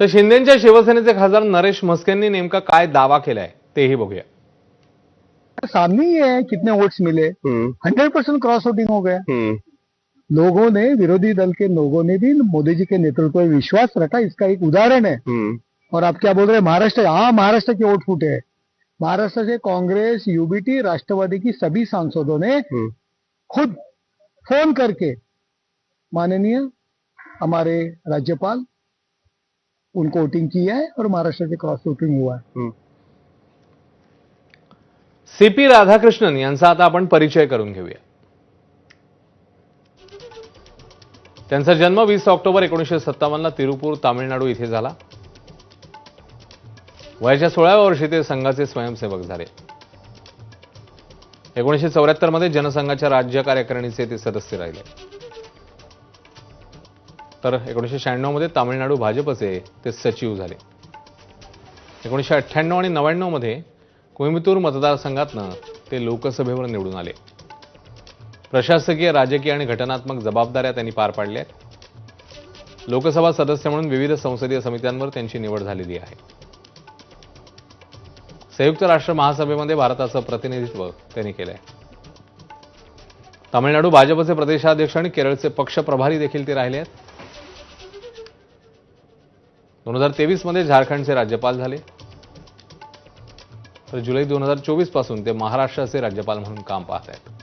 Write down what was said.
तर शिंदेच्या शिवसेनेचे खासदार नरेश म्हस्केंनी नेमका काय दावा केलाय तेही बघूया. सामने ही है कितने वोट्स मिले? हंड्रेड परसेंट क्रॉस वोटिंग हो गया. लोगों ने विरोधी दल के लोगों ने भी मोदी जी के नेतृत्व में विश्वास रखा इसका एक उदाहरण है। और आप क्या बोल रहे हैं? महाराष्ट्र हाँ महाराष्ट्र के वोट फूटे हैं। महाराष्ट्र से कांग्रेस यूबीटी राष्ट्रवादी की सभी सांसदों ने। खुद फोन करके माननीय हमारे राज्यपाल उनको वोटिंग की है और महाराष्ट्र से क्रॉस वोटिंग हुआ है। सी पी राधाकृष्णन यांचा आता आपण परिचय करून घेऊया. त्यांचा जन्म वीस ऑक्टोबर एकोणीसशे सत्तावन्नला तिरुपूर तामिळनाडू इथे झाला. वयाच्या सोळाव्या वर्षी ते संघाचे स्वयंसेवक झाले. एकोणीसशे चौऱ्याहत्तरमध्ये जनसंघाच्या राज्य कार्यकारिणीचे ते सदस्य राहिले. तर एकोणीसशे शहाण्णवमध्ये तामिळनाडू भाजपचे ते सचिव झाले. एकोणीसशे अठ्ठ्याण्णव आणि नव्याण्णवमध्ये कोइंबतूर मतदारसंघातनं ते लोकसभेवर निवडून आले. प्रशासकीय राजकीय आणि घटनात्मक जबाबदाऱ्या त्यांनी पार पाडल्या आहेत. लोकसभा सदस्य म्हणून विविध संसदीय समित्यांवर त्यांची निवड झालेली आहे. संयुक्त राष्ट्र महासभेमध्ये भारताचं प्रतिनिधित्व त्यांनी केलंय. तामिळनाडू भाजपचे प्रदेशाध्यक्ष आणि केरळचे पक्ष प्रभारी देखील ते राहिले आहेत दोन हजार तेवीसमध्ये झारखंडचे राज्यपाल झाले. तर जुलै दोन हजार चोवीसपासून ते महाराष्ट्राचे राज्यपाल म्हणून काम पाहत आहेत